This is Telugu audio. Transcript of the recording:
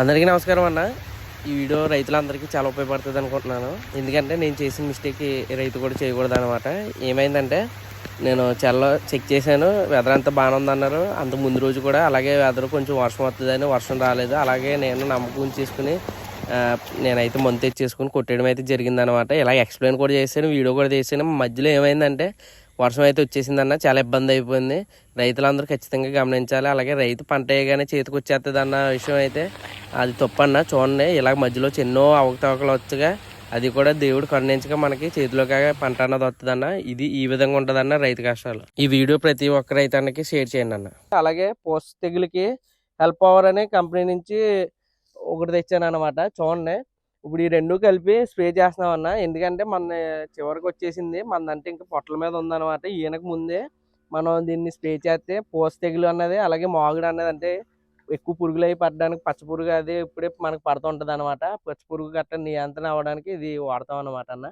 అందరికీ నమస్కారం అన్న. ఈ వీడియో రైతులందరికీ చాలా ఉపయోగపడుతుంది అనుకుంటున్నాను. ఎందుకంటే నేను చేసిన మిస్టేక్ రైతు కూడా చేయకూడదు అనమాట ఏమైందంటే నేను చల్ల చెక్ చేశాను. వెదర్ అంతా బాగానే ఉందన్నారు. అంత ముందు రోజు కూడా అలాగే వెదర్ కొంచెం వర్షం వస్తుందని వర్షం రాలేదు. అలాగే నేను నమ్మకం చేసుకుని నేనైతే మందు తెచ్చేసుకుని కొట్టేయడం అయితే జరిగిందనమాట ఇలా ఎక్స్ప్లెయిన్ కూడా చేశాను వీడియో కూడా చేశాను. మధ్యలో ఏమైందంటే వర్షం అయితే వచ్చేసిందన్న చాలా ఇబ్బంది అయిపోయింది. రైతులందరూ ఖచ్చితంగా గమనించాలి. అలాగే రైతు పంట వేయగానే చేతికి వచ్చేస్తుంది అన్న విషయం అయితే అది తప్పన్న చూడండి. ఇలాగ మధ్యలో ఎన్నో అవకతవకలు వచ్చగా. అది కూడా దేవుడు కరుణించగా మనకి చేతిలోకి పంట అన్నది వస్తుందన్న ఇది ఈ విధంగా ఉంటుందన్న రైతు కష్టాలు. ఈ వీడియో ప్రతి ఒక్క రైతానికి షేర్ చేయండి అన్న. అలాగే పోస్ట్ తెగులకి హెల్ప్ పవర్ అనే కంపెనీ నుంచి ఒకటి తెచ్చాను అనమాట చూడండి. ఇప్పుడు ఈ రెండు కలిపి స్ప్రే చేస్తున్నాం అన్న ఎందుకంటే మన చివరికి వచ్చేసింది. మనదంటే ఇంకా పొట్టల మీద ఉందన్నమాట. ఈయనకు ముందే మనం దీన్ని స్ప్రే చేస్తే పోస్ తెగులు అన్నది అలాగే మాగుడు అన్నది అంటే ఎక్కువ పురుగులు అవి పడడానికి పచ్చ పురుగు అది ఇప్పుడే మనకు పడుతుంటుంది అనమాట పచ్చ పురుగు గట్ట నియంత్రణ అవ్వడానికి ఇది వాడతాం అనమాట అన్న.